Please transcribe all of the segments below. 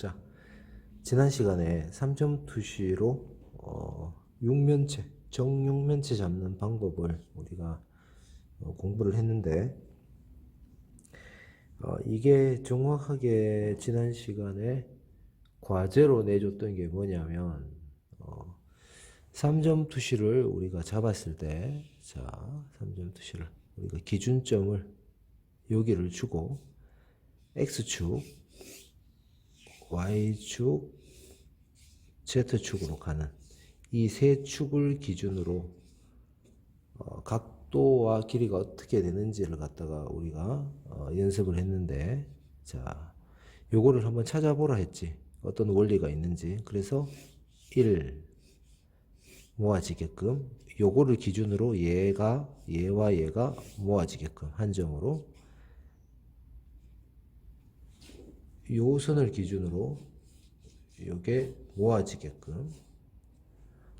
자, 지난 시간에 3점 투시로 어, 육면체, 정육면체 잡는 방법을 우리가 어, 공부를 했는데 어, 이게 정확하게 지난 시간에 과제로 내줬던 게 뭐냐면 어, 3점 투시를 우리가 잡았을 때 자, 3점 투시를 우리가 기준점을 여기를 주고 x축, y축, z축으로 가는 이 세 축을 기준으로 어, 각도와 길이가 어떻게 되는지를 갖다가 우리가 어, 연습을 했는데 자 요거를 한번 찾아보라 했지. 어떤 원리가 있는지. 그래서 1 모아지게끔 요거를 기준으로 얘가 얘와 얘가 모아지게끔 한 점으로 요 선을 기준으로 요게 모아지게끔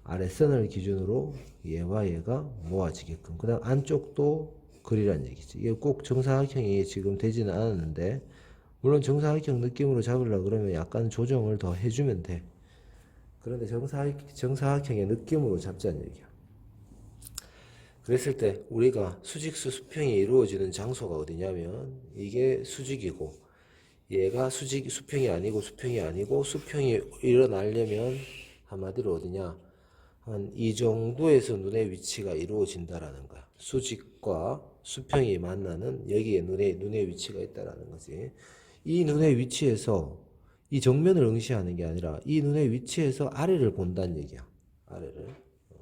아랫선을 기준으로 얘와 얘가 모아지게끔 그 다음 안쪽도 그리란 얘기지. 이게 꼭 정사각형이 지금 되지는 않았는데 물론 정사각형 느낌으로 잡으려 그러면 약간 조정을 더 해주면 돼. 그런데 정사, 정사각형의 느낌으로 잡자는 얘기야. 그랬을 때 우리가 수직수 수평이 이루어지는 장소가 어디냐면 이게 수직이고 얘가 수직 수평이 아니고 수평이 아니고 수평이 일어나려면 한마디로 어디냐 한 이 정도에서 눈의 위치가 이루어진다라는 거야. 수직과 수평이 만나는 여기에 눈의 눈의 위치가 있다라는 거지. 이 눈의 위치에서 이 정면을 응시하는 게 아니라 이 눈의 위치에서 아래를 본다는 얘기야. 아래를. 어.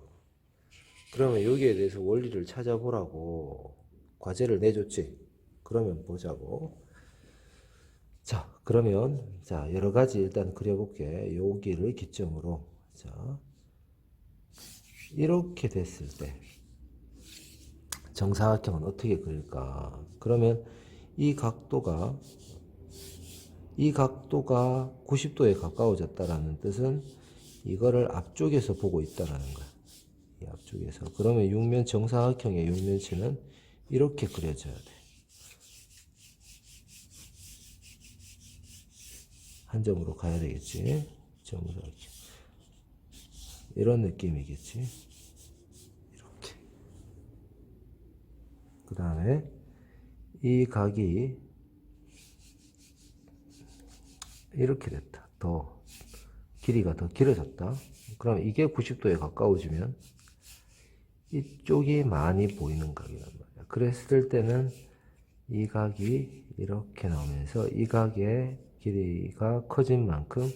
그러면 여기에 대해서 원리를 찾아보라고 과제를 내줬지. 그러면 보자고. 자, 그러면 자 여러 가지 일단 그려볼게. 여기를 기점으로 자 이렇게 됐을 때 정사각형은 어떻게 그릴까? 그러면 이 각도가 이 각도가 90도에 가까워졌다라는 뜻은 이거를 앞쪽에서 보고 있다라는 거야. 이 앞쪽에서. 그러면 육면 정사각형의 육면체는 이렇게 그려져야 돼. 한 점으로 가야 되겠지. 정사각형. 이런 느낌이겠지. 이렇게. 그 다음에 이 각이 이렇게 됐다. 더 길이가 더 길어졌다. 그럼 이게 90도에 가까워지면 이쪽이 많이 보이는 각이란 말이야. 그랬을 때는 이 각이 이렇게 나오면서 이 각의 길이가 커진 만큼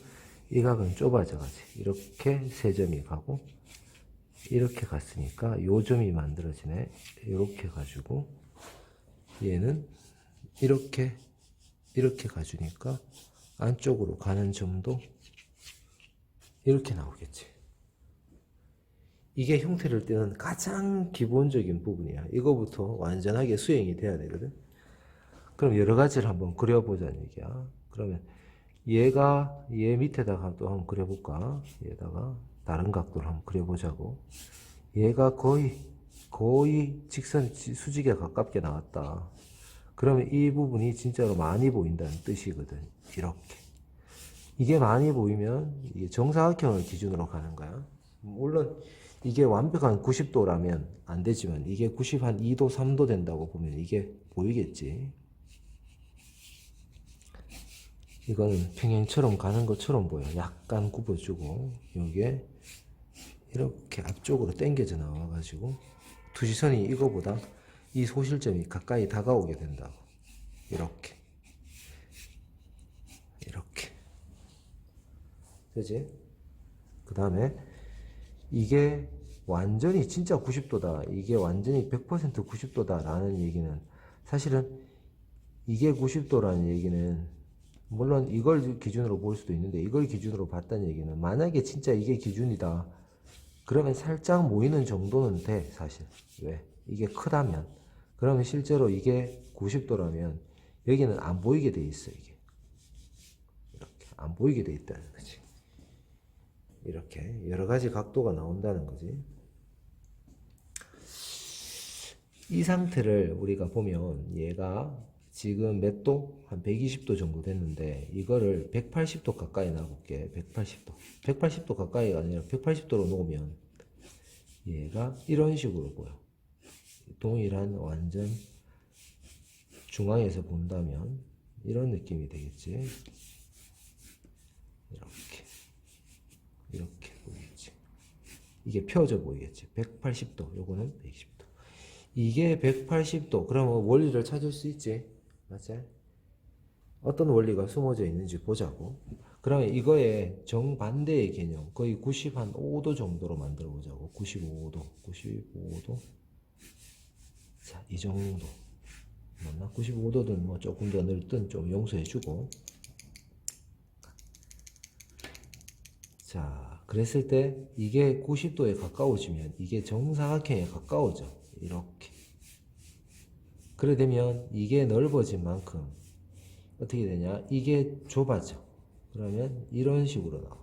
이 각은 좁아져 가지. 이렇게 세 점이 가고 이렇게 갔으니까 요 점이 만들어지네. 이렇게 가지고 얘는 이렇게 이렇게 가주니까 안쪽으로 가는 점도 이렇게 나오겠지. 이게 형태를 띠는 가장 기본적인 부분이야. 이거부터 완전하게 수행이 돼야 되거든. 그럼 여러 가지를 한번 그려보자는 얘기야. 그러면 얘가 얘 밑에다가 또 한번 그려볼까? 얘다가 다른 각도를 한번 그려보자고. 얘가 거의 거의 직선 지- 수직에 가깝게 나왔다. 그러면 이 부분이 진짜로 많이 보인다는 뜻이거든. 이렇게. 이게 많이 보이면 이게 정사각형을 기준으로 가는 거야. 물론 이게 완벽한 90도라면 안 되지만 이게 90 한 2도, 3도 된다고 보면 이게 보이겠지. 이거는 평행처럼 가는 것처럼 보여. 약간 굽어주고 여기에 이렇게 앞쪽으로 당겨져 나와가지고 두시선이 이거보다 이 소실점이 가까이 다가오게 된다고. 이렇게. 이렇게. 그지? 그 다음에 이게 완전히 진짜 90도다. 이게 완전히 100% 90도다. 라는 얘기는 사실은 이게 90도라는 얘기는 물론 이걸 기준으로 볼 수도 있는데 이걸 기준으로 봤다는 얘기는 만약에 진짜 이게 기준이다. 그러면 살짝 모이는 정도는 돼, 사실. 왜? 이게 크다면. 그러면 실제로 이게 90도라면 여기는 안 보이게 돼 있어, 이게. 이렇게. 안 보이게 돼 있다는 거지. 이렇게. 여러 가지 각도가 나온다는 거지. 이 상태를 우리가 보면 얘가 지금 몇 도? 한 120도 정도 됐는데 이거를 180도 가까이 놔볼게. 180도. 180도 가까이가 아니라 180도로 놓으면 얘가 이런 식으로 보여. 동일한 완전 중앙에서 본다면 이런 느낌이 되겠지. 이렇게. 이렇게 보이겠지. 이게 펴져 보이겠지. 180도. 요거는 120도. 이게 180도. 그러면 원리를 찾을 수 있지. 맞지? 어떤 원리가 숨어져 있는지 보자고. 그러면 이거의 정반대의 개념, 거의 95도 정도로 만들어 보자고. 95도, 95도. 자, 이 정도. 맞나? 95도든 뭐 조금 더 넓든 좀 용서해 주고. 자, 그랬을 때 이게 90도에 가까워지면 이게 정사각형에 가까워져. 이렇게. 그래 되면 이게 넓어진 만큼 어떻게 되냐? 이게 좁아져. 그러면 이런 식으로 나와.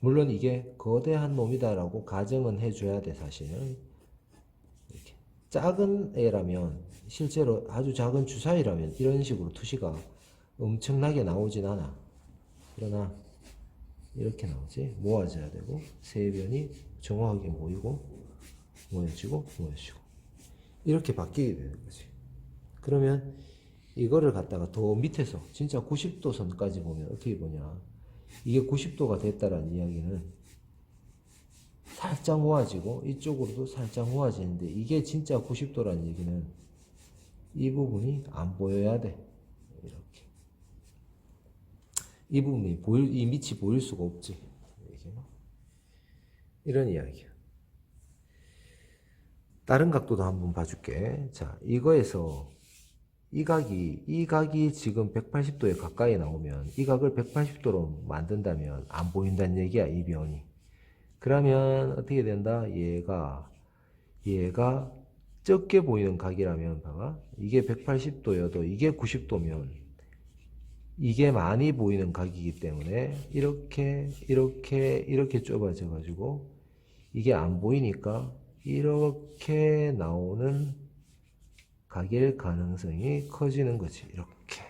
물론 이게 거대한 놈이다라고 가정은 해줘야 돼, 사실은. 이렇게. 작은 애라면, 실제로 아주 작은 주사위라면 이런 식으로 투시가 엄청나게 나오진 않아. 그러나, 이렇게 나오지. 모아져야 되고, 세 변이 정확하게 모이고, 모여지고, 모여지고. 이렇게 바뀌게 되는 거지. 그러면 이거를 갖다가 더 밑에서 진짜 90도 선까지 보면 어떻게 보냐. 이게 90도가 됐다라는 이야기는 살짝 모아지고 이쪽으로도 살짝 모아지는데 이게 진짜 90도라는 얘기는 이 부분이 안 보여야 돼. 이렇게. 이 부분이 보일, 이 밑이 보일 수가 없지. 이게. 이런 이야기야. 다른 각도도 한번 봐줄게. 자, 이거에서 이 각이, 이 각이 지금 180도에 가까이 나오면 이 각을 180도로 만든다면 안 보인다는 얘기야, 이 변이. 그러면 어떻게 된다? 얘가, 얘가 적게 보이는 각이라면, 봐봐. 이게 180도여도 이게 90도면 이게 많이 보이는 각이기 때문에 이렇게, 이렇게, 이렇게 좁아져 가지고 이게 안 보이니까 이렇게 나오는 각일 가능성이 커지는 거지. 이렇게.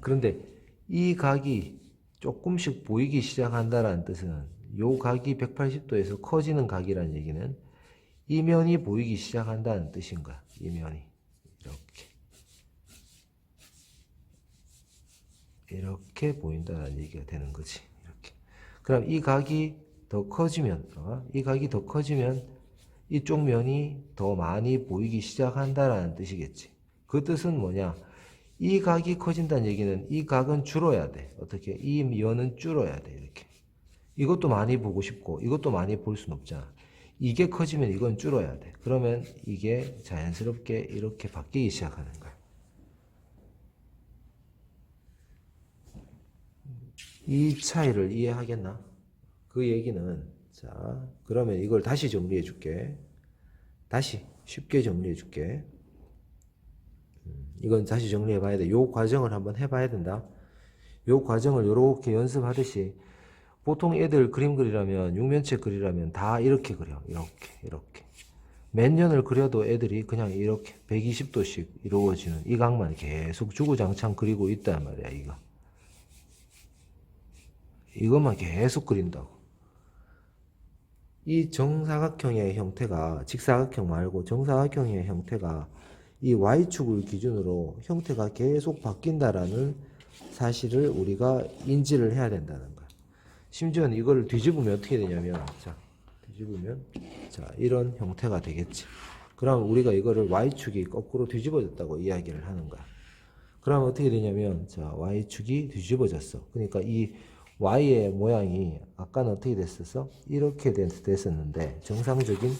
그런데 이 각이 조금씩 보이기 시작한다라는 뜻은 요 각이 180도에서 커지는 각이라는 얘기는 이 면이 보이기 시작한다는 뜻인 거야. 이 면이. 이렇게. 이렇게 보인다는 얘기가 되는 거지. 이렇게. 그럼 이 각이 더 커지면, 어? 이 각이 더 커지면 이쪽 면이 더 많이 보이기 시작한다라는 뜻이겠지. 그 뜻은 뭐냐? 이 각이 커진다는 얘기는 이 각은 줄어야 돼. 어떻게? 이 면은 줄어야 돼. 이렇게. 이것도 많이 보고 싶고 이것도 많이 볼 수는 없잖아. 이게 커지면 이건 줄어야 돼. 그러면 이게 자연스럽게 이렇게 바뀌기 시작하는 거야. 이 차이를 이해하겠나? 그 얘기는 자 그러면 이걸 다시 정리해 줄게. 다시 쉽게 정리해 줄게. 음, 이건 다시 정리해 봐야 돼. 요 과정을 한번 해 봐야 된다. 요 과정을 요렇게 연습하듯이 보통 애들 그림 그리라면 육면체 그리라면 다 이렇게 그려. 이렇게 이렇게. 몇 년을 그려도 애들이 그냥 이렇게 120도씩 이루어지는 이 각만 계속 주구장창 그리고 있단 말이야, 이거. 이것만 계속 그린다고. 이 정사각형의 형태가 직사각형 말고 정사각형의 형태가 이 y축을 기준으로 형태가 계속 바뀐다라는 사실을 우리가 인지를 해야 된다는 거야. 심지어는 이걸 뒤집으면 어떻게 되냐면 자 뒤집으면 자 이런 형태가 되겠지. 그럼 우리가 이거를 y축이 거꾸로 뒤집어졌다고 이야기를 하는 거야. 그럼 어떻게 되냐면 자 y축이 뒤집어졌어. 그러니까 이 y의 모양이 아까는 어떻게 됐었어? 이렇게 됐, 됐었는데 정상적인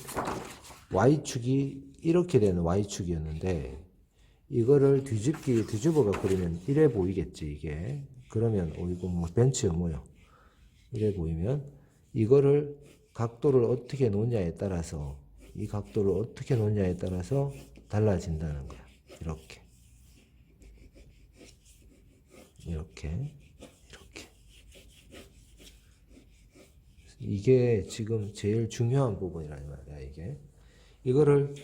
y축이 이렇게 되는 y축이었는데 이거를 뒤집기 뒤집어가 그리면 이래 보이겠지 이게. 그러면 어 이거 뭐 벤치야 뭐야 이래 보이면 이거를 각도를 어떻게 놓냐에 따라서 이 각도를 어떻게 놓냐에 따라서 달라진다는 거야. 이렇게. 이렇게 이게 지금 제일 중요한 부분이란 말이야 이게 이거를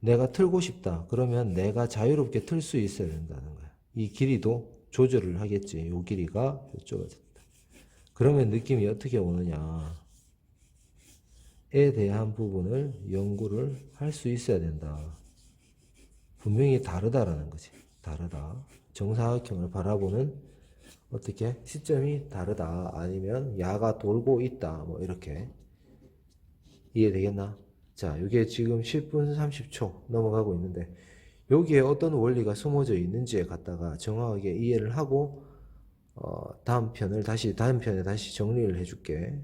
내가 틀고 싶다. 그러면 내가 자유롭게 틀 수 있어야 된다는 거야. 이 길이도 조절을 하겠지. 요 길이가 좁아졌다. 그러면 느낌이 어떻게 오느냐. 에 대한 부분을 연구를 할 수 있어야 된다. 분명히 다르다라는 거지. 다르다. 정사각형을 바라보는 어떻게 시점이 다르다. 아니면 야가 돌고 있다. 뭐 이렇게 이해되겠나? 자, 이게 지금 10분 30초 넘어가고 있는데 여기에 어떤 원리가 숨어져 있는지에 갖다가 정확하게 이해를 하고 어, 다음 편을 다시 다음 편에 다시 정리를 해줄게.